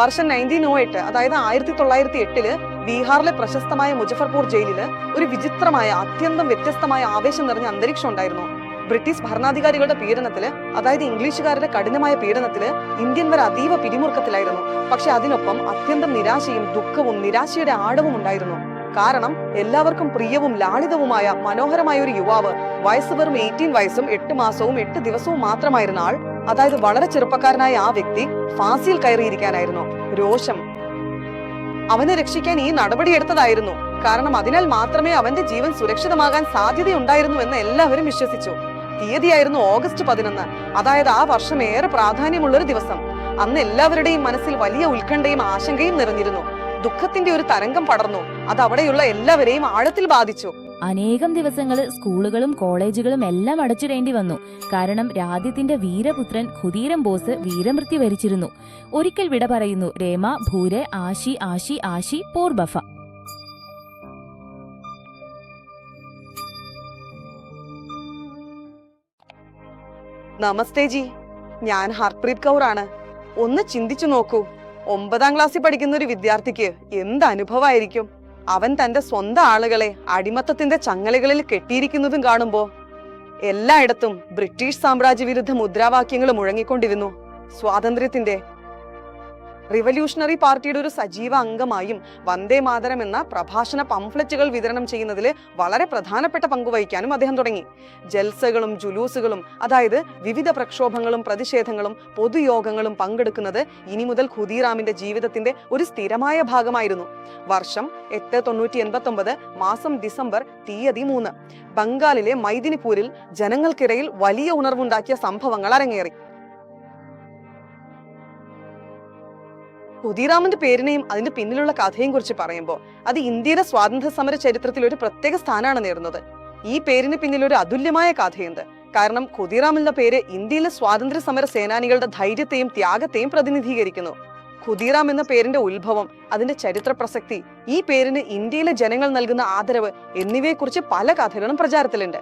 വർഷം നയന്റീൻ ഓ എട്ട് അതായത് ആയിരത്തി തൊള്ളായിരത്തി എട്ടിൽ ബീഹാറിലെ പ്രശസ്തമായ മുജഫർപൂർ ജയിലിൽ ഒരു വിചിത്രമായ അത്യന്തം വ്യത്യസ്തമായ ആവേശം നിറഞ്ഞ അന്തരീക്ഷം ഉണ്ടായിരുന്നു. ബ്രിട്ടീഷ് ഭരണാധികാരികളുടെ പീഡനത്തിൽ അതായത് ഇംഗ്ലീഷുകാരുടെ കഠിനമായ പീഡനത്തിൽ ഇന്ത്യൻവർ അതീവ പിരിമുറുക്കത്തിലായിരുന്നു. പക്ഷെ അതിനൊപ്പം അത്യന്തം നിരാശയും ദുഃഖവും നിരാശയുടെ ആഴവും ഉണ്ടായിരുന്നു. കാരണം എല്ലാവർക്കും പ്രിയവും ലാളിതവുമായ മനോഹരമായ ഒരു യുവാവ് വയസ്സ് വെറും എയ്റ്റീൻ വയസ്സും എട്ട് മാസവും എട്ട് ദിവസവും മാത്രമായിരുന്ന ആൾ അതായത് വളരെ ചെറുപ്പക്കാരനായ ആ വ്യക്തി ഫാസിയിൽ കയറിയിരിക്കാനായിരുന്നു. രോഷം. അവനെ രക്ഷിക്കാൻ ഈ നടപടി എടുത്തതായിരുന്നു. കാരണം അതിനാൽ മാത്രമേ അവന്റെ ജീവൻ സുരക്ഷിതമാകാൻ സാധ്യതയുണ്ടായിരുന്നു എന്ന് എല്ലാവരും വിശ്വസിച്ചു. തീയതിയായിരുന്നു ഓഗസ്റ്റ് പതിനൊന്ന്. അതായത് ആ വർഷം ഏറെ പ്രാധാന്യമുള്ളൊരു ദിവസം. അന്ന് എല്ലാവരുടെയും മനസ്സിൽ വലിയ ഉത്കണ്ഠയും ആശങ്കയും നിറഞ്ഞിരുന്നു. ദുഃഖത്തിന്റെ ഒരു തരംഗം പടർന്നു. അത് അവിടെയുള്ള എല്ലാവരെയും ആഴത്തിൽ ബാധിച്ചു. അനേകം ദിവസങ്ങൾ സ്കൂളുകളും കോളേജുകളും എല്ലാം അടച്ചിടേണ്ടി വന്നു. കാരണം രാജ്യത്തിന്റെ വീരപുത്രൻ ഖുദീരം ബോസ് വീരമൃത്യു വരിച്ചിരുന്നു. ഒരിക്കൽ വിട പറയുന്നു രേമ ഭൂരെ ആശി ആശി ആശി പോർബഫ നമസ്തേ ജി. ഞാൻ ഹർപ്രീത് കൗർ ആണ് ഒന്ന് ചിന്തിച്ചു നോക്കൂ. ഒമ്പതാം ക്ലാസ്സിൽ പഠിക്കുന്ന ഒരു വിദ്യാർത്ഥിക്ക് എന്ത് അനുഭവമായിരിക്കും അവൻ തന്റെ സ്വന്തം ആളുകളെ അടിമത്തത്തിന്റെ ചങ്ങലകളിൽ കെട്ടിയിരിക്കുന്നതും കാണുമ്പോ എല്ലായിടത്തും ബ്രിട്ടീഷ് സാമ്രാജ്യവിരുദ്ധ മുദ്രാവാക്യങ്ങൾ മുഴങ്ങിക്കൊണ്ടിരുന്നു. സ്വാതന്ത്ര്യത്തിന്റെ റിവല്യൂഷണറി പാർട്ടിയുടെ ഒരു സജീവ അംഗമായും വന്ദേ മാതരം എന്ന പ്രഭാഷണ പംഫ്ലറ്റുകൾ വിതരണം ചെയ്യുന്നതിൽ വളരെ പ്രധാനപ്പെട്ട പങ്കുവഹിക്കാനും അദ്ദേഹം തുടങ്ങി. ജൽസകളും ജുലൂസുകളും അതായത് വിവിധ പ്രക്ഷോഭങ്ങളും പ്രതിഷേധങ്ങളും പൊതുയോഗങ്ങളും പങ്കെടുക്കുന്നത് ഇനി മുതൽ ഖുദീറാമിന്റെ ജീവിതത്തിന്റെ ഒരു സ്ഥിരമായ ഭാഗമായിരുന്നു. വർഷം എട്ട് തൊണ്ണൂറ്റി എൺപത്തി ഒമ്പത് മാസം ഡിസംബർ തീയതി മൂന്ന്. ബംഗാളിലെ മൈദിനിപൂരിൽ ജനങ്ങൾക്കിടയിൽ വലിയ ഉണർവുണ്ടാക്കിയ സംഭവങ്ങൾ അരങ്ങേറി. ഖുദീറാമിന്റെ പേരിനെയും അതിന്റെ പിന്നിലുള്ള കഥയും കുറിച്ച് പറയുമ്പോൾ അത് ഇന്ത്യയുടെ സ്വാതന്ത്ര്യ സമര ചരിത്രത്തിൽ ഒരു പ്രത്യേക സ്ഥാനമാണ് നേടുന്നത്. ഈ പേരിന് പിന്നിൽ ഒരു അതുല്യമായ കഥയുണ്ട്. കാരണം ഖുദീറാം എന്ന പേര് ഇന്ത്യയിലെ സ്വാതന്ത്ര്യ സമര സേനാനികളുടെ ധൈര്യത്തെയും ത്യാഗത്തെയും പ്രതിനിധീകരിക്കുന്നു. ഖുദീറാം എന്ന പേരിന്റെ ഉത്ഭവം അതിന്റെ ചരിത്ര പ്രസക്തി ഈ പേരിന് ഇന്ത്യയിലെ ജനങ്ങൾ നൽകുന്ന ആദരവ് എന്നിവയെക്കുറിച്ച് പല കഥകളും പ്രചാരത്തിലുണ്ട്.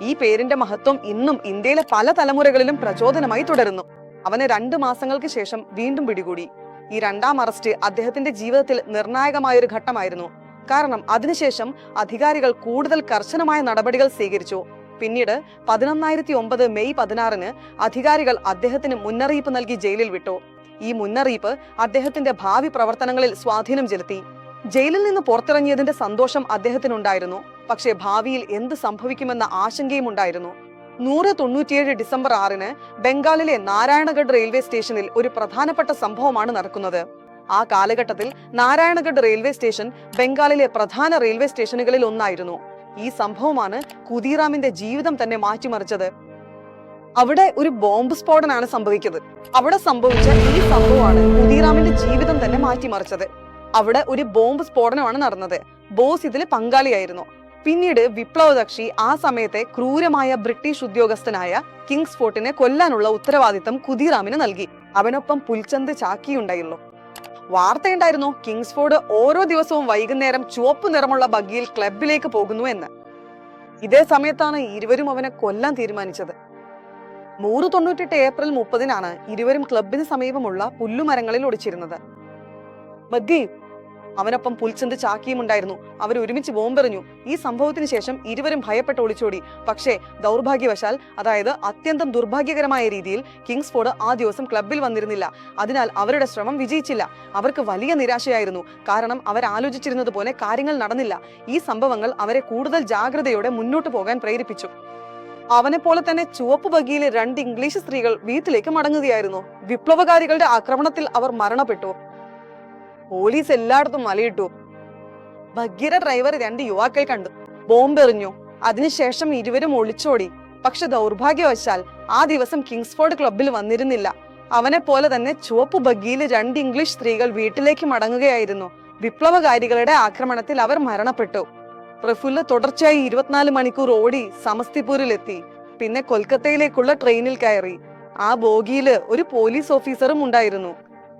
ഈ പേരിന്റെ മഹത്വം ഇന്നും ഇന്ത്യയിലെ പല തലമുറകളിലും പ്രചോദനമായി തുടരുന്നു. അവനെ രണ്ടു മാസങ്ങൾക്ക് ശേഷം വീണ്ടും പിടികൂടി. ഈ രണ്ടാം അറസ്റ്റ് അദ്ദേഹത്തിന്റെ ജീവിതത്തിൽ നിർണായകമായ ഒരു ഘട്ടമായിരുന്നു. കാരണം അതിനുശേഷം അധികാരികൾ കൂടുതൽ കർശനമായ നടപടികൾ സ്വീകരിച്ചു. പിന്നീട് പതിനൊന്നായിരത്തി ഒമ്പത് മെയ് പതിനാറിന് അധികാരികൾ അദ്ദേഹത്തിന് മുന്നറിയിപ്പ് നൽകി ജയിലിൽ വിട്ടു. ഈ മുന്നറിയിപ്പ് അദ്ദേഹത്തിന്റെ ഭാവി പ്രവർത്തനങ്ങളിൽ സ്വാധീനം ചെലുത്തി. ജയിലിൽ നിന്ന് പുറത്തിറങ്ങിയതിന്റെ സന്തോഷം അദ്ദേഹത്തിനുണ്ടായിരുന്നു. പക്ഷേ ഭാവിയിൽ എന്ത് സംഭവിക്കുമെന്ന ആശങ്കയും ഉണ്ടായിരുന്നു നൂറ് തൊണ്ണൂറ്റിയേഴ് ഡിസംബർ ആറിന് ബംഗാളിലെ നാരായണഗഡ് റെയിൽവേ സ്റ്റേഷനിൽ ഒരു പ്രധാനപ്പെട്ട സംഭവമാണ് നടക്കുന്നത്. ആ കാലഘട്ടത്തിൽ നാരായണഗഡ് റെയിൽവേ സ്റ്റേഷൻ ബംഗാളിലെ പ്രധാന റെയിൽവേ സ്റ്റേഷനുകളിൽ ഒന്നായിരുന്നു. ഈ സംഭവമാണ് കുതിറാമിന്റെ ജീവിതം തന്നെ മാറ്റിമറിച്ചത്. അവിടെ ഒരു ബോംബ് സ്ഫോടനാണ് സംഭവിക്കുന്നത്. അവിടെ സംഭവിച്ച ഈ സംഭവമാണ് കുതിറാമിന്റെ ജീവിതം തന്നെ മാറ്റിമറിച്ചത്. അവിടെ ഒരു ബോംബ് സ്ഫോടനമാണ് നടന്നത്. ബോസ് ഇതിൽ പങ്കാളിയായിരുന്നു. പിന്നീട് വിപ്ലവകക്ഷി ആ സമയത്തെ ക്രൂരമായ ബ്രിട്ടീഷ് ഉദ്യോഗസ്ഥനായ കിങ്സ് ഫോർട്ടിനെ കൊല്ലാനുള്ള ഉത്തരവാദിത്തം കുതിറാമിന് നൽകി. അവനൊപ്പം പുൽച്ചന്ത് ചാക്കിയുണ്ടായിരുന്നു. വാർത്തയുണ്ടായിരുന്നു കിങ്സ്ഫോർഡ് ഓരോ ദിവസവും വൈകുന്നേരം ചുവപ്പ് നിറമുള്ള ബഗ്ഗിയിൽ ക്ലബിലേക്ക് പോകുന്നു എന്ന്. ഇതേ സമയത്താണ് ഇരുവരും അവനെ കൊല്ലാൻ തീരുമാനിച്ചത്. നൂറ് തൊണ്ണൂറ്റെട്ട് ഏപ്രിൽ മുപ്പതിനാണ് ഇരുവരും ക്ലബിന് സമീപമുള്ള പുല്ലുമരങ്ങളിൽ ഒടിച്ചിരുന്നത്. ബഗ്ഗി അവനൊപ്പം പുൽച്ചന്ത് ചാക്കിയും ഉണ്ടായിരുന്നു. അവർ ഒരുമിച്ച് ബോംബെറിഞ്ഞു. ഈ സംഭവത്തിന് ശേഷം ഇരുവരും ഭയപ്പെട്ട് ഒളിച്ചോടി. പക്ഷേ ദൗർഭാഗ്യവശാൽ അതായത് അത്യന്തം ദുർഭാഗ്യകരമായ രീതിയിൽ കിങ്സ്ഫോർഡ് ആ ദിവസം ക്ലബിൽ വന്നിരുന്നില്ല. അതിനാൽ അവരുടെ ശ്രമം വിജയിച്ചില്ല. അവർക്ക് വലിയ നിരാശയായിരുന്നു. കാരണം അവർ ആലോചിച്ചിരുന്നത് പോലെ കാര്യങ്ങൾ നടന്നില്ല. ഈ സംഭവങ്ങൾ അവരെ കൂടുതൽ ജാഗ്രതയോടെ മുന്നോട്ട് പോകാൻ പ്രേരിപ്പിച്ചു. അവനെ പോലെ തന്നെ ചുവപ്പ് ബഗിയിലെ രണ്ട് ഇംഗ്ലീഷ് സ്ത്രീകൾ വീട്ടിലേക്ക് മടങ്ങുകയായിരുന്നു. വിപ്ലവകാരികളുടെ ആക്രമണത്തിൽ അവർ മരണപ്പെട്ടു. പോലീസ് എല്ലായിടത്തും മലയിട്ടു. ഭഗീര ഡ്രൈവർ രണ്ട് യുവാക്കൾ കണ്ടു. ബോംബെറിഞ്ഞു അതിനുശേഷം ഇരുവരും ഒളിച്ചോടി. പക്ഷെ ദൗർഭാഗ്യവശാൽ ആ ദിവസം കിങ്സ്ഫോർഡ് ക്ലബിൽ വന്നിരുന്നില്ല. അവനെ പോലെ തന്നെ ചുവപ്പ് ബഗ്ഗിയിൽ രണ്ട് ഇംഗ്ലീഷ് സ്ത്രീകൾ വീട്ടിലേക്ക് മടങ്ങുകയായിരുന്നു. വിപ്ലവകാരികളുടെ ആക്രമണത്തിൽ അവർ മരണപ്പെട്ടു. പ്രഫുല്ല തുടർച്ചയായി ഇരുപത്തിനാല് മണിക്കൂർ ഓടി സമസ്തിപൂരിലെത്തി. പിന്നെ കൊൽക്കത്തയിലേക്കുള്ള ട്രെയിനിൽ കയറി. ആ ബോഗിയിൽ ഒരു പോലീസ് ഓഫീസറും ഉണ്ടായിരുന്നു.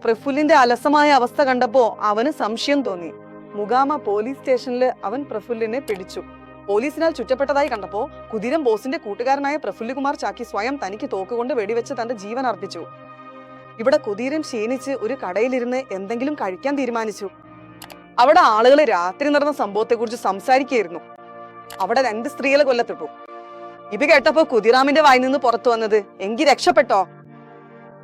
പ്രഫുല്ലിന്റെ അലസമായ അവസ്ഥ കണ്ടപ്പോ അവന് സംശയം തോന്നി. മുഗാമ പോലീസ് സ്റ്റേഷനിൽ അവൻ പ്രഫുല്ലിനെ പിടിച്ചു. പോലീസിനാൽ ചുറ്റപ്പെട്ടതായി കണ്ടപ്പോ കുതിരം ബോസിന്റെ കൂട്ടുകാരനായ പ്രഫുല്ലുകുമാർ ചാക്കി സ്വയം തനിക്ക് തോക്കുകൊണ്ട് വെടിവെച്ച് തന്റെ ജീവൻ അർപ്പിച്ചു. ഇവിടെ കുതിരൻ ക്ഷീണിച്ച് ഒരു കടയിലിരുന്ന് എന്തെങ്കിലും കഴിക്കാൻ തീരുമാനിച്ചു. അവിടെ ആളുകൾ രാത്രി നടന്ന സംഭവത്തെക്കുറിച്ച് സംസാരിക്കുകയായിരുന്നു. അവിടെ രണ്ട് സ്ത്രീകളെ കൊല്ലത്തിട്ടു ഇത് കേട്ടപ്പോ കുതിരാമിന്റെ വായിൽ നിന്ന് പുറത്തു വന്നത് എങ്കി രക്ഷപ്പെട്ടോ?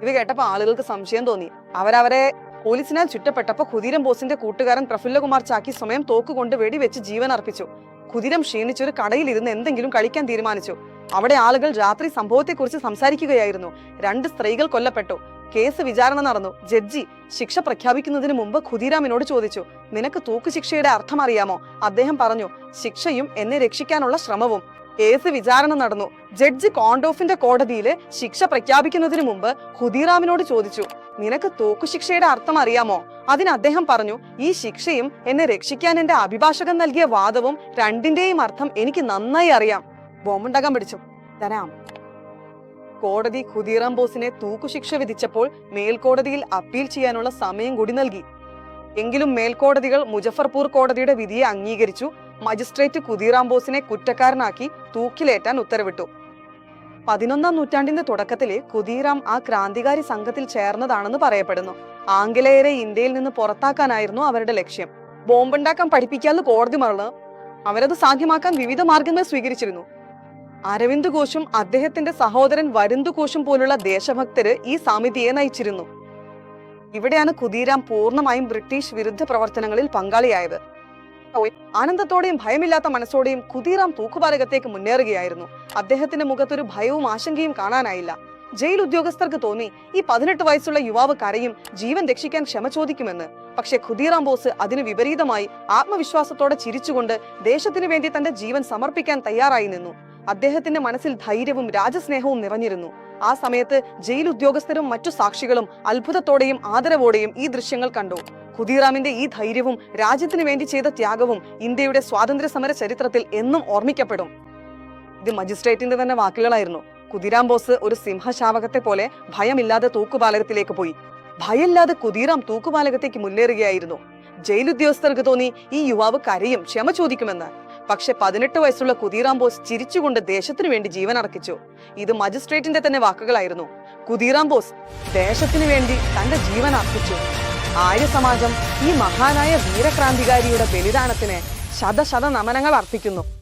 ഇത് കേട്ടപ്പോ ആളുകൾക്ക് സംശയം തോന്നി. അവരവരെ പോലീസിനാൽ ചുറ്റപ്പെട്ടപ്പോ കുതിരം ബോസിന്റെ കൂട്ടുകാരൻ പ്രഫുല്ലകുമാർ ചാക്കി സ്വയം തോക്കുകൊണ്ട് വെടിവെച്ച് ജീവൻ അർപ്പിച്ചു. കുതിരം ക്ഷീണിച്ചൊരു കടയിൽ ഇരുന്ന് എന്തെങ്കിലും കഴിക്കാൻ തീരുമാനിച്ചു. അവിടെ ആളുകൾ രാത്രി സംഭവത്തെക്കുറിച്ച് സംസാരിക്കുകയായിരുന്നു. രണ്ട് സ്ത്രീകൾ കൊല്ലപ്പെട്ടു. കേസ് വിചാരണ നടന്നു. ജഡ്ജി ശിക്ഷ പ്രഖ്യാപിക്കുന്നതിന് മുമ്പ് ഖുദിരാമിനോട് ചോദിച്ചു നിനക്ക് തൂക്കുശിക്ഷയുടെ അർത്ഥം അറിയാമോ? അദ്ദേഹം പറഞ്ഞു ശിക്ഷയും എന്നെ രക്ഷിക്കാനുള്ള ശ്രമവും. കേസ് വിചാരണ നടന്നു. ജഡ്ജി കോണ്ടോഫിന്റെ കോടതിയിൽ ശിക്ഷ പ്രഖ്യാപിക്കുന്നതിന് മുമ്പ് ഖുദീറാമിനോട് ചോദിച്ചു നിനക്ക് തോക്കുശിക്ഷയുടെ അർത്ഥം അറിയാമോ? അതിന് അദ്ദേഹം പറഞ്ഞു ഈ ശിക്ഷയും എന്നെ രക്ഷിക്കാൻ എന്റെ അഭിഭാഷകൻ നൽകിയ വാദവും രണ്ടിന്റെയും അർത്ഥം എനിക്ക് നന്നായി അറിയാം. ബോംബുണ്ടാക്കാൻ പിടിച്ചു. തരാം. കോടതി ഖുദീറാം ബോസിനെ തൂക്കുശിക്ഷ വിധിച്ചപ്പോൾ മേൽക്കോടതിയിൽ അപ്പീൽ ചെയ്യാനുള്ള സമയം കൂടി നൽകി. എങ്കിലും മേൽക്കോടതികൾ മുജഫർപൂർ കോടതിയുടെ വിധിയെ അംഗീകരിച്ചു. മജിസ്ട്രേറ്റ് കുതിറാം ബോസിനെ കുറ്റക്കാരനാക്കി തൂക്കിലേറ്റാൻ ഉത്തരവിട്ടു. പതിനൊന്നാം നൂറ്റാണ്ടിന്റെ തുടക്കത്തിൽ കുതിറാം ആ ക്രാന്തികാരി സംഘത്തിൽ ചേർന്നതാണെന്ന് പറയപ്പെടുന്നു. ആംഗലേയരെ ഇന്ത്യയിൽ നിന്ന് പുറത്താക്കാനായിരുന്നു അവരുടെ ലക്ഷ്യം. ബോംബുണ്ടാക്കാൻ പഠിപ്പിക്കാന്ന് കോടതി മറന്ന് അവരത് സാധ്യമാക്കാൻ വിവിധ മാർഗങ്ങൾ സ്വീകരിച്ചിരുന്നു. അരവിന്ദ് ഘോഷും അദ്ദേഹത്തിന്റെ സഹോദരൻ വരുന്ത് ഘോഷും പോലുള്ള ദേശഭക്തര് ഈ സമിതിയെ നയിച്ചിരുന്നു. ഇവിടെയാണ് കുതിരാം പൂർണമായും ബ്രിട്ടീഷ് വിരുദ്ധ പ്രവർത്തനങ്ങളിൽ പങ്കാളിയായത്. ആനന്ദത്തോടെയും ഭയമില്ലാത്ത മനസ്സോടെയും കുതിറാം തൂക്കുപാലകത്തേക്ക് മുന്നേറുകയായിരുന്നു. അദ്ദേഹത്തിന്റെ മുഖത്തൊരു ഭയവും ആശങ്കയും കാണാനായില്ല. ജയിൽ ഉദ്യോഗസ്ഥർക്ക് തോന്നി ഈ പതിനെട്ട് വയസ്സുള്ള യുവാവ് കരയും ജീവൻ രക്ഷിക്കാൻ ക്ഷമ ചോദിക്കുമെന്ന്. പക്ഷെ ഖുദീറാം ബോസ് അതിന് വിപരീതമായി ആത്മവിശ്വാസത്തോടെ ചിരിച്ചുകൊണ്ട് ദേശത്തിനു വേണ്ടി തന്റെ ജീവൻ സമർപ്പിക്കാൻ തയ്യാറായി നിന്നു. അദ്ദേഹത്തിന്റെ മനസ്സിൽ ധൈര്യവും രാജസ്നേഹവും നിറഞ്ഞിരുന്നു. ആ സമയത്ത് ജയിൽ ഉദ്യോഗസ്ഥരും മറ്റു സാക്ഷികളും അത്ഭുതത്തോടെയും ആദരവോടെയും ഈ ദൃശ്യങ്ങൾ കണ്ടു. ഖുദീറാമിന്റെ ഈ ധൈര്യവും രാജ്യത്തിന് വേണ്ടി ചെയ്ത ത്യാഗവും ഇന്ത്യയുടെ സ്വാതന്ത്ര്യ സമര ചരിത്രത്തിൽ എന്നും ഓർമ്മിക്കപ്പെടും. ഇത് മജിസ്ട്രേറ്റിന്റെ തന്നെ വാക്കുകളായിരുന്നു. കുതിരാം ബോസ് ഒരു സിംഹശാവകത്തെ പോലെ ഭയമില്ലാതെ തൂക്കുപാലകത്തിലേക്ക് പോയി. ഭയമില്ലാതെ കുതിരാം തൂക്കുപാലകത്തേക്ക് മുന്നേറുകയായിരുന്നു. ജയിലുദ്യോഗസ്ഥർക്ക് തോന്നി ഈ യുവാവ് കരയും ക്ഷമ ചോദിക്കുമെന്ന്. പക്ഷെ പതിനെട്ട് വയസ്സുള്ള കുതിരാം ബോസ് ചിരിച്ചുകൊണ്ട് ദേശത്തിനു വേണ്ടി ജീവൻ അർപ്പിച്ചു ഇത് മജിസ്ട്രേറ്റിന്റെ തന്നെ വാക്കുകളായിരുന്നു. കുതിരാം ബോസ് ദേശത്തിനു വേണ്ടി തന്റെ ജീവൻ അർപ്പിച്ചു ആര്യ സമാജം ഈ മഹാനായ വീരക്രാന്തികാരിയുടെ ബലിദാനത്തിന് ശതശത നമനങ്ങൾ അർപ്പിക്കുന്നു.